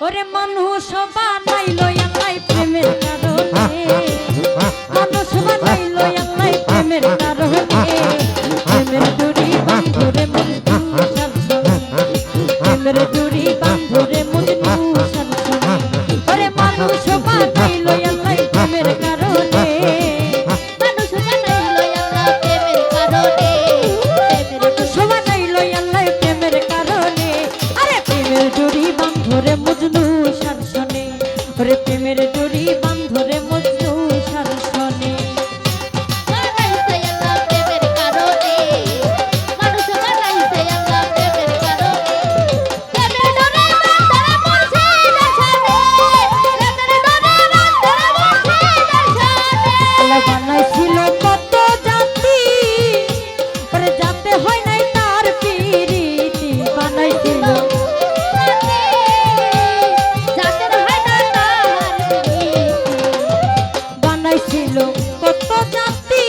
ওরে মানুষ বানাইলো আল্লাহ প্রেমের কারণে মানুষ বানাইলো আল্লাহ প্রেমের কারণে প্রেমের দূরি বান্ধরে মুখ প্রেমের দূরি বান্ধরে মুখ প্রেমের কত জাতি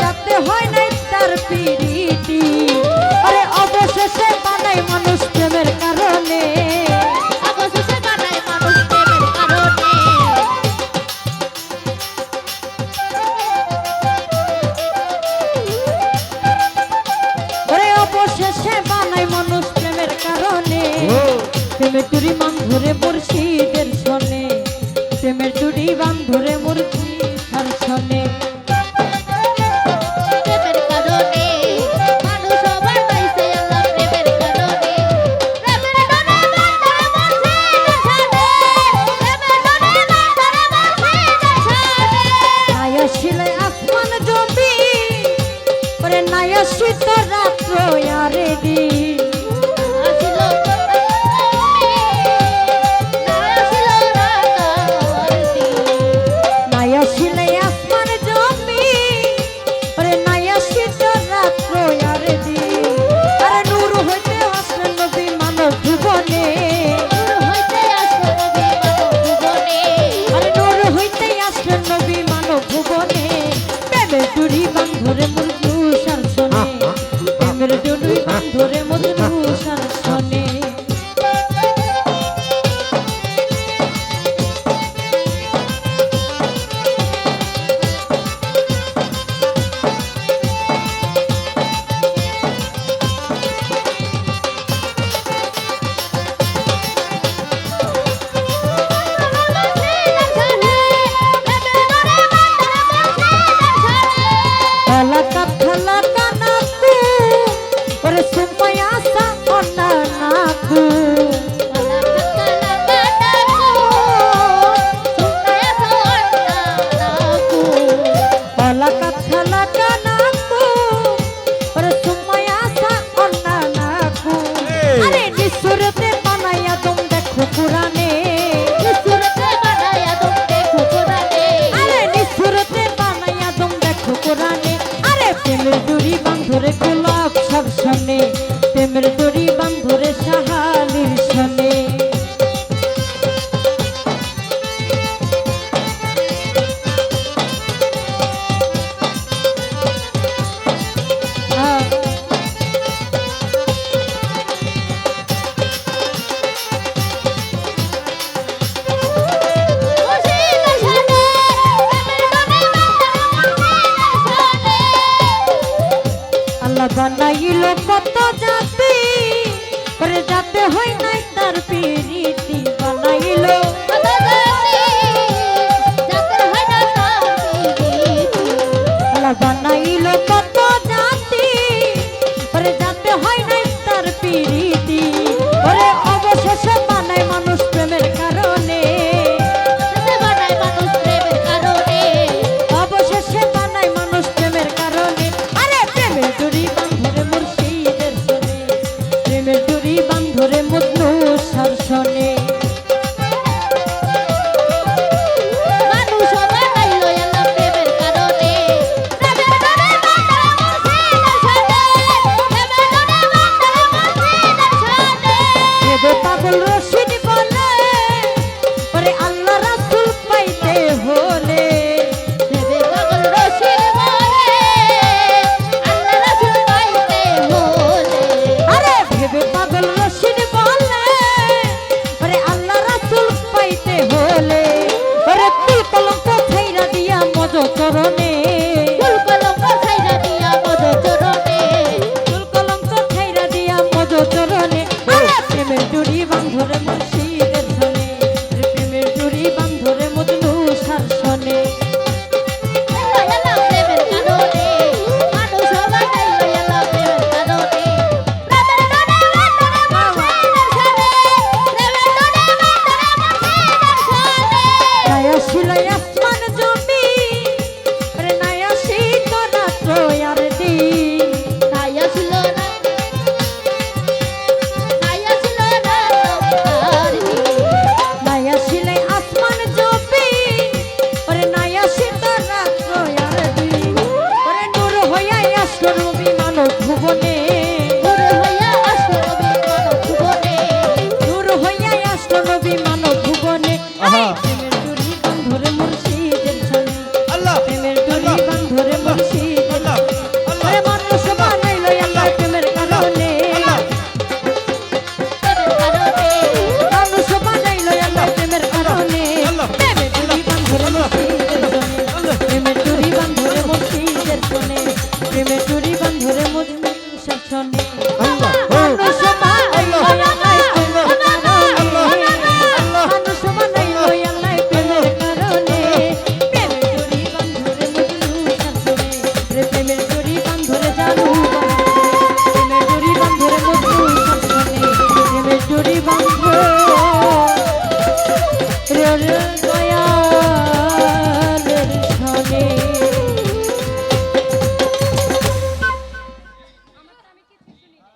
জাতে হয় নাই তার পিড়িটি আল্লাহ বানাইল কত জাতি? পরে যাতে হই নাই তার পিরিতি বানাইল। বান্ধরে মুর্শিদের সনে প্রেমের জুড়ি বান্ধরে মজনু সার সনে আসমান জমি প্রেনায়াসী তো রাত্র আর দিন।